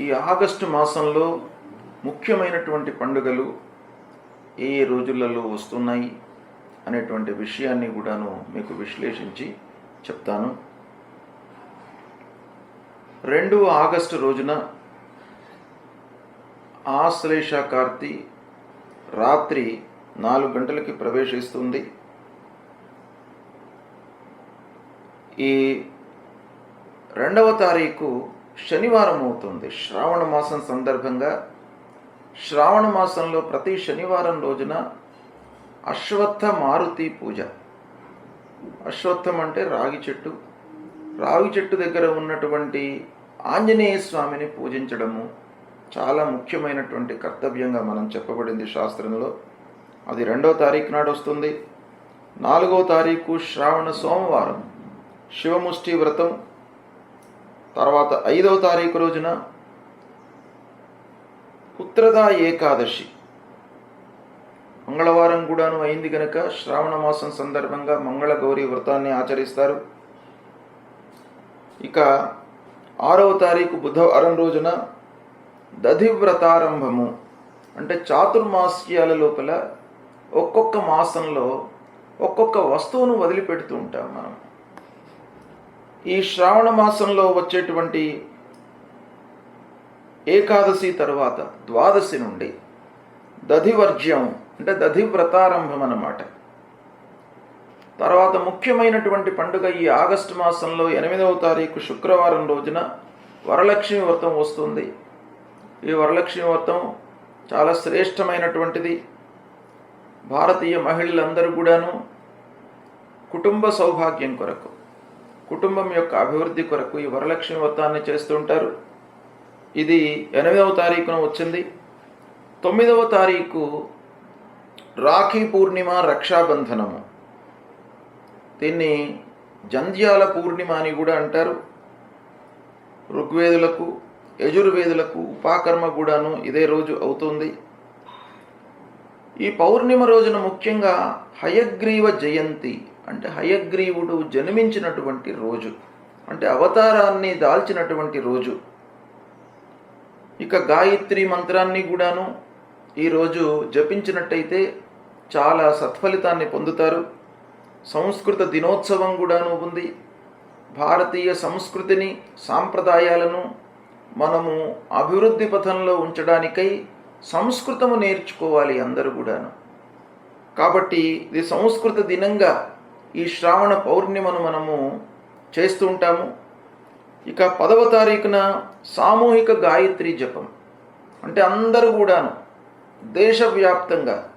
ఈ ఆగస్టు మాసంలో ముఖ్యమైనటువంటి పండుగలు ఏ ఏ రోజులలో వస్తున్నాయి అనేటువంటి విషయాన్ని కూడాను మీకు విశ్లేషించి చెప్తాను. రెండు ఆగస్టు రోజున ఆశ్లేష కార్తి రాత్రి నాలుగు గంటలకి ప్రవేశిస్తుంది. ఈ రెండవ తారీఖు శనివారం అవుతుంది శ్రావణ మాసం సందర్భంగా శ్రావణ మాసంలో ప్రతి శనివారం రోజున అశ్వత్థ మారుతి పూజ. అశ్వత్థం అంటే రాగి చెట్టు. రాగి చెట్టు దగ్గర ఉన్నటువంటి ఆంజనేయ స్వామిని పూజించడము చాలా ముఖ్యమైనటువంటి కర్తవ్యంగా మనం చెప్పబడింది శాస్త్రంలో. అది రెండో తారీఖు నాడు వస్తుంది. నాలుగో తారీఖు శ్రావణ సోమవారం. శివముష్టి వ్రతం. తర్వాత ఐదవ తారీఖు రోజున పుత్రదా ఏకాదశి. మంగళవారం కూడాను అయింది గనక శ్రావణ మాసం సందర్భంగా మంగళ గౌరీ వ్రతాన్ని ఆచరిస్తారు. ఇక ఆరవ తారీఖు బుధవారం రోజున దధివ్రతారంభము అంటే చాతుర్మాస్యాల లోపల ఒక్కొక్క మాసంలో ఒక్కొక్క వస్తువును వదిలిపెడుతూ ఉంటాం మనం. ఈ శ్రావణ మాసంలో వచ్చేటువంటి ఏకాదశి తరువాత ద్వాదశి నుండి దధివర్జ్యం అంటే దధి వ్రతారంభం అన్నమాట. తర్వాత ముఖ్యమైనటువంటి పండుగ ఈ ఆగస్టు మాసంలో ఎనిమిదవ తారీఖు శుక్రవారం రోజున వరలక్ష్మి వ్రతం వస్తుంది. ఈ వరలక్ష్మి వ్రతం చాలా శ్రేష్టమైనటువంటిది. భారతీయ మహిళలందరూ కూడాను కుటుంబ సౌభాగ్యం కొరకు. కుటుంబం యొక్క అభివృద్ధి కొరకు ఈ వరలక్ష్మి వ్రతాన్ని చేస్తుంటారు. ఇది ఎనిమిదవ తారీఖున వచ్చింది. తొమ్మిదవ తారీఖు రాఖీ పూర్ణిమ రక్షాబంధనము. దీన్ని జంధ్యాల పూర్ణిమ అని కూడా అంటారు. ఋగ్వేదులకు యజుర్వేదులకు ఉపాకర్మ కూడాను ఇదే రోజు అవుతుంది. ఈ పౌర్ణిమ రోజున ముఖ్యంగా హయగ్రీవ జయంతి అంటే హయగ్రీవుడు జన్మించినటువంటి రోజు అంటే అవతారాన్ని దాల్చినటువంటి రోజు. ఇక గాయత్రి మంత్రాన్ని కూడాను ఈరోజు జపించినట్టయితే చాలా సత్ఫలితాన్ని పొందుతారు. సంస్కృత దినోత్సవం కూడాను ఉంది. భారతీయ సంస్కృతిని సాంప్రదాయాలను మనము అభివృద్ధి పథంలో ఉంచడానికై సంస్కృతము నేర్చుకోవాలి అందరూ కూడాను. కాబట్టి ఇది సంస్కృత దినంగా ఈ శ్రావణ పౌర్ణిమను మనము చేస్తూ ఉంటాము. ఇక పదవ తారీఖున సామూహిక గాయత్రి జపం. అంటే అందరూ కూడాను దేశవ్యాప్తంగా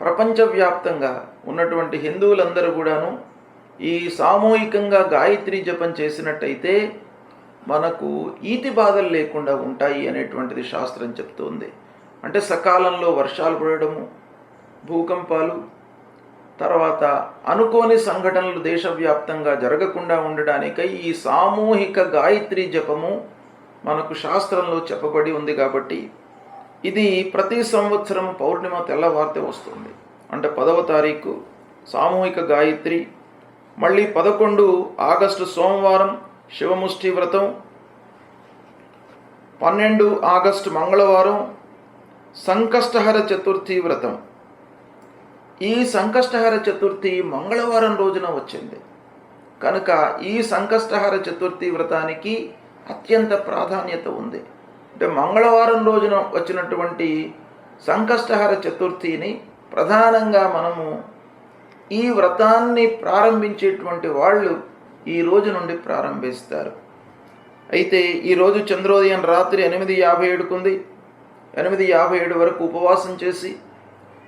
ప్రపంచవ్యాప్తంగా ఉన్నటువంటి హిందువులందరూ కూడాను ఈ సామూహికంగా గాయత్రి జపం చేసినట్టయితే మనకు ఈతి బాధలు లేకుండా ఉంటాయి అనేటువంటిది శాస్త్రం చెప్తోంది. అంటే సకాలంలో వర్షాలు పడడము భూకంపాలు తర్వాత అనుకోని సంఘటనలు దేశవ్యాప్తంగా జరగకుండా ఉండడానికై ఈ సామూహిక గాయత్రి జపము మనకు శాస్త్రంలో చెప్పబడి ఉంది కాబట్టి ఇది ప్రతి సంవత్సరం పౌర్ణిమ తెల్లవారితే వస్తుంది. అంటే పదవ తారీఖు సామూహిక గాయత్రి మళ్ళీ పదకొండు ఆగస్టు సోమవారం శివముష్టి వ్రతం పన్నెండు ఆగస్టు మంగళవారం సంకష్టహర చతుర్థి వ్రతం. ఈ సంకష్టహర చతుర్థి మంగళవారం రోజున వచ్చింది. కనుక ఈ సంకష్టహర చతుర్థి వ్రతానికి అత్యంత ప్రాధాన్యత ఉంది. అంటే మంగళవారం రోజున వచ్చినటువంటి సంకష్టహర చతుర్థిని ప్రధానంగా మనము ఈ వ్రతాన్ని ప్రారంభించేటువంటి వాళ్ళు ఈ రోజు నుండి ప్రారంభిస్తారు. అయితే ఈరోజు చంద్రోదయం రాత్రి ఎనిమిది యాభై ఏడుకుంది. ఎనిమిది యాభై ఏడు వరకు ఉపవాసం చేసి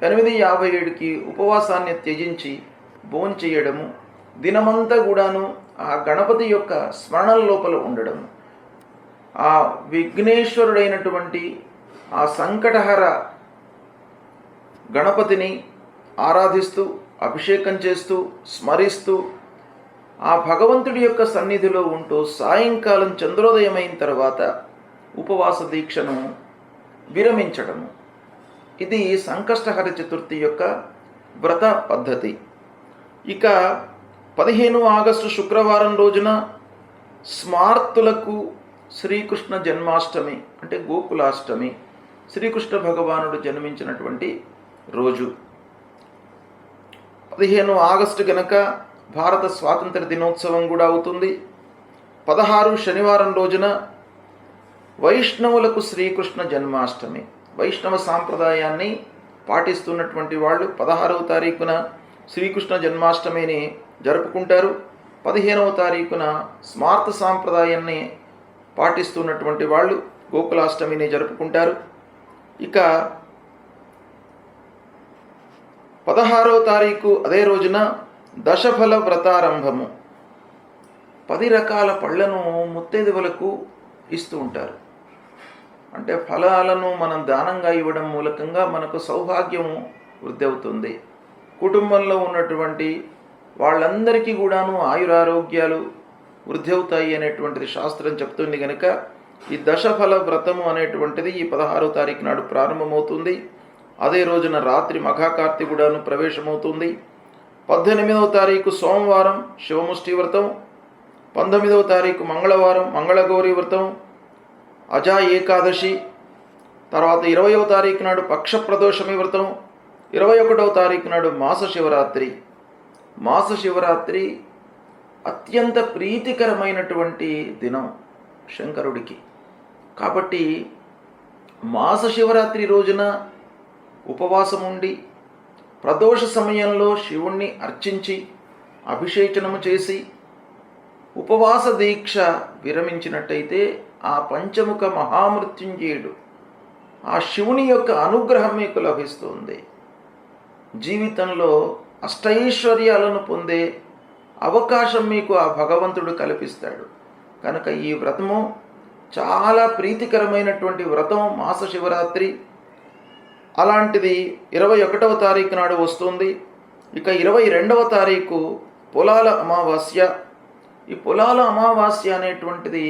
ఎనిమిది యాభై ఏడుకి ఉపవాసాన్ని త్యజించి భోంచేయడము దినమంతా కూడాను ఆ గణపతి యొక్క స్మరణల లోపల ఉండడము. ఆ విఘ్నేశ్వరుడైనటువంటి ఆ సంకటహర గణపతిని ఆరాధిస్తూ అభిషేకం చేస్తూ స్మరిస్తూ ఆ భగవంతుడి యొక్క సన్నిధిలో ఉంటూ సాయంకాలం చంద్రోదయమైన తర్వాత ఉపవాస దీక్షను విరమించడము. ఇది సంకష్టహర చతుర్థి యొక్క వ్రత పద్ధతి. ఇక పదిహేను ఆగస్టు శుక్రవారం రోజున స్మార్తులకు శ్రీకృష్ణ జన్మాష్టమి అంటే గోకులాష్టమి శ్రీకృష్ణ భగవానుడు జన్మించినటువంటి రోజు. పదిహేను ఆగస్టు గనక భారత స్వాతంత్ర దినోత్సవం కూడా అవుతుంది. పదహారు శనివారం రోజున వైష్ణవులకు శ్రీకృష్ణ జన్మాష్టమి. వైష్ణవ సాంప్రదాయాన్ని పాటిస్తున్నటువంటి వాళ్ళు పదహారవ తారీఖున శ్రీకృష్ణ జన్మాష్టమిని జరుపుకుంటారు. పదిహేనవ తారీఖున స్మార్త సాంప్రదాయాన్ని పాటిస్తున్నటువంటి వాళ్ళు గోకులాష్టమిని జరుపుకుంటారు. ఇక పదహారవ తారీఖు అదే రోజున దశఫల వ్రతారంభము. పది రకాల పళ్ళను ముత్తైదువులకు ఇస్తూ ఉంటారు. అంటే ఫలాలను మనం దానంగా ఇవ్వడం మూలకంగా మనకు సౌభాగ్యము వృద్ధి అవుతుంది కుటుంబంలో ఉన్నటువంటి వాళ్ళందరికీ కూడాను ఆయురారోగ్యాలు వృద్ధి అవుతాయి అనేటువంటిది శాస్త్రం చెప్తుంది కనుక ఈ దశఫల వ్రతము అనేటువంటిది ఈ పదహారో తారీఖు నాడు ప్రారంభమవుతుంది. అదే రోజున రాత్రి మఘాకార్తి కూడాను ప్రవేశమవుతుంది. పద్దెనిమిదవ తారీఖు సోమవారం శివముష్టి వ్రతం పంతొమ్మిదవ తారీఖు మంగళవారం మంగళగౌరి వ్రతం అజా ఏకాదశి తర్వాత ఇరవయవ తారీఖు నాడు పక్ష ప్రదోషమి వ్రతం ఇరవై ఒకటవ తారీఖు నాడు మాస శివరాత్రి. మాస శివరాత్రి అత్యంత ప్రీతికరమైనటువంటి దినం శంకరుడికి. కాబట్టి మాస శివరాత్రి రోజున ఉపవాసం ఉండి ప్రదోష సమయంలో శివుణ్ణి అర్చించి అభిషేచనము చేసి ఉపవాస దీక్ష విరమించినట్టయితే ఆ పంచముఖ మహామృత్యుంజయుడు. ఆ శివుని యొక్క అనుగ్రహం మీకు లభిస్తుంది. జీవితంలో అష్టైశ్వర్యాలను పొందే అవకాశం మీకు ఆ భగవంతుడు కల్పిస్తాడు. కనుక ఈ వ్రతము చాలా ప్రీతికరమైనటువంటి వ్రతం మాస శివరాత్రి. అలాంటిది ఇరవై ఒకటవ తారీఖు నాడు వస్తుంది. ఇక ఇరవై రెండవ తారీఖు పొలాల అమావాస్య. ఈ పొలాల అమావాస్య అనేటువంటిది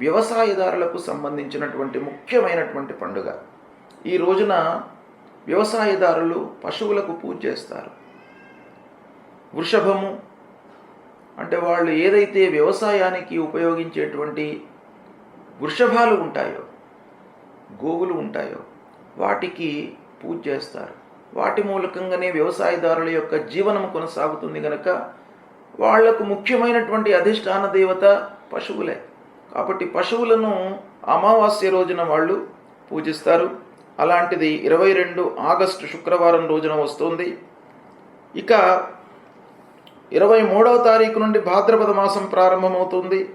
వ్యవసాయదారులకు సంబంధించినటువంటి ముఖ్యమైనటువంటి పండుగ. ఈ రోజున వ్యవసాయదారులు పశువులకు పూజ చేస్తారు. వృషభము అంటే వాళ్ళు ఏదైతే వ్యవసాయానికి ఉపయోగించేటువంటి వృషభాలు ఉంటాయో గోవులు ఉంటాయో వాటికి పూజ చేస్తారు. వాటి మూలకంగానే వ్యవసాయదారుల యొక్క జీవనం కొనసాగుతుంది కనుక వాళ్ళకు ముఖ్యమైనటువంటి అధిష్టాన దేవత పశువులే. కాబట్టి పశువులను అమావాస్య రోజున వాళ్ళు పూజిస్తారు. అలాంటిది ఇరవై రెండు ఆగస్టు శుక్రవారం రోజున వస్తుంది. ఇక ఇరవై మూడవ తారీఖు నుండి భాద్రపద మాసం ప్రారంభమవుతుంది.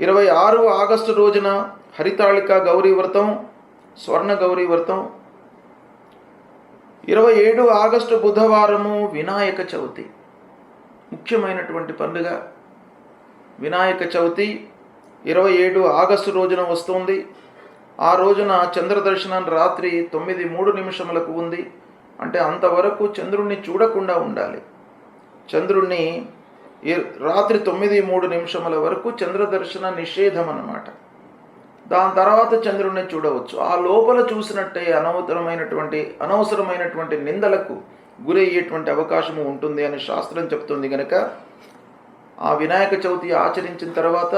ఇరవై ఆరు ఆగస్టు రోజున హరితాళిక గౌరీ వ్రతం స్వర్ణ గౌరీ వ్రతం. ఇరవై ఏడు ఆగస్టు బుధవారము వినాయక చవితి. ముఖ్యమైనటువంటి పండుగ. వినాయక చవితి ఇరవై ఏడు ఆగస్టు రోజున వస్తుంది. ఆ రోజున చంద్రదర్శనం రాత్రి తొమ్మిది మూడు నిమిషములకు ఉంది. అంటే అంతవరకు చంద్రుణ్ణి చూడకుండా ఉండాలి. చంద్రుణ్ణి రాత్రి తొమ్మిది మూడు నిమిషముల వరకు చంద్ర దర్శన నిషేధం అన్నమాట దాని తర్వాత చంద్రుణ్ణి చూడవచ్చు. ఆ లోపల చూసినట్టే అనవసరమైనటువంటి అనవసరమైనటువంటి నిందలకు గురయ్యేటువంటి అవకాశము ఉంటుంది అని శాస్త్రం చెప్తుంది కనుక ఆ వినాయక చవితి ఆచరించిన తర్వాత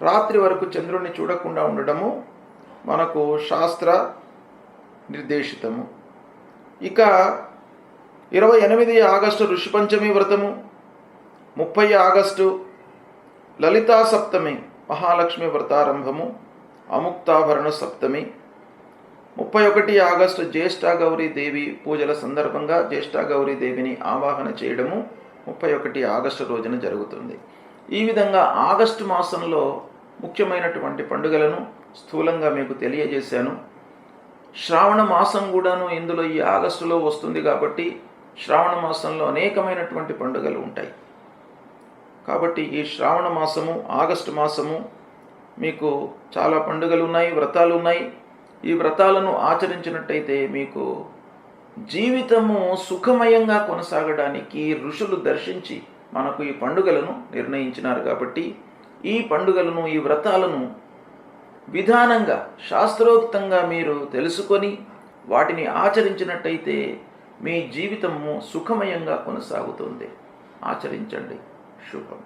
రాత్రి వరకు చంద్రుణ్ణి చూడకుండా ఉండడము మనకు శాస్త్ర నిర్దేశితము. ఇక ఇరవై ఎనిమిది ఆగస్టు ఋషిపంచమి వ్రతము ముప్పై ఆగస్టు లలితా సప్తమి మహాలక్ష్మి వ్రతారంభము అముక్తాభరణ సప్తమి ముప్పై ఒకటి ఆగస్టు జ్యేష్ఠ గౌరీ దేవి పూజల సందర్భంగా జ్యేష్ఠ గౌరీ దేవిని ఆవాహన చేయడము ముప్పై ఒకటి ఆగస్టు రోజున జరుగుతుంది. ఈ విధంగా ఆగస్టు మాసంలో ముఖ్యమైనటువంటి పండుగలను స్థూలంగా మీకు తెలియజేశాను. శ్రావణ మాసం కూడాను ఇందులో ఈ ఆగస్టులో వస్తుంది కాబట్టి శ్రావణ మాసంలో అనేకమైనటువంటి పండుగలు ఉంటాయి. కాబట్టి ఈ శ్రావణ మాసము ఆగస్టు మాసము మీకు చాలా పండుగలు ఉన్నాయి వ్రతాలు ఉన్నాయి. ఈ వ్రతాలను ఆచరించినట్టయితే మీకు జీవితము సుఖమయంగా కొనసాగడానికి ఋషులు దర్శించి మనకు ఈ పండుగలను నిర్ణయించినారు కాబట్టి ఈ పండుగలను ఈ వ్రతాలను విధానంగా శాస్త్రోక్తంగా మీరు తెలుసుకొని వాటిని ఆచరించినట్టయితే మీ జీవితము సుఖమయంగా కొనసాగుతుంది. ఆచరించండి. శుభం.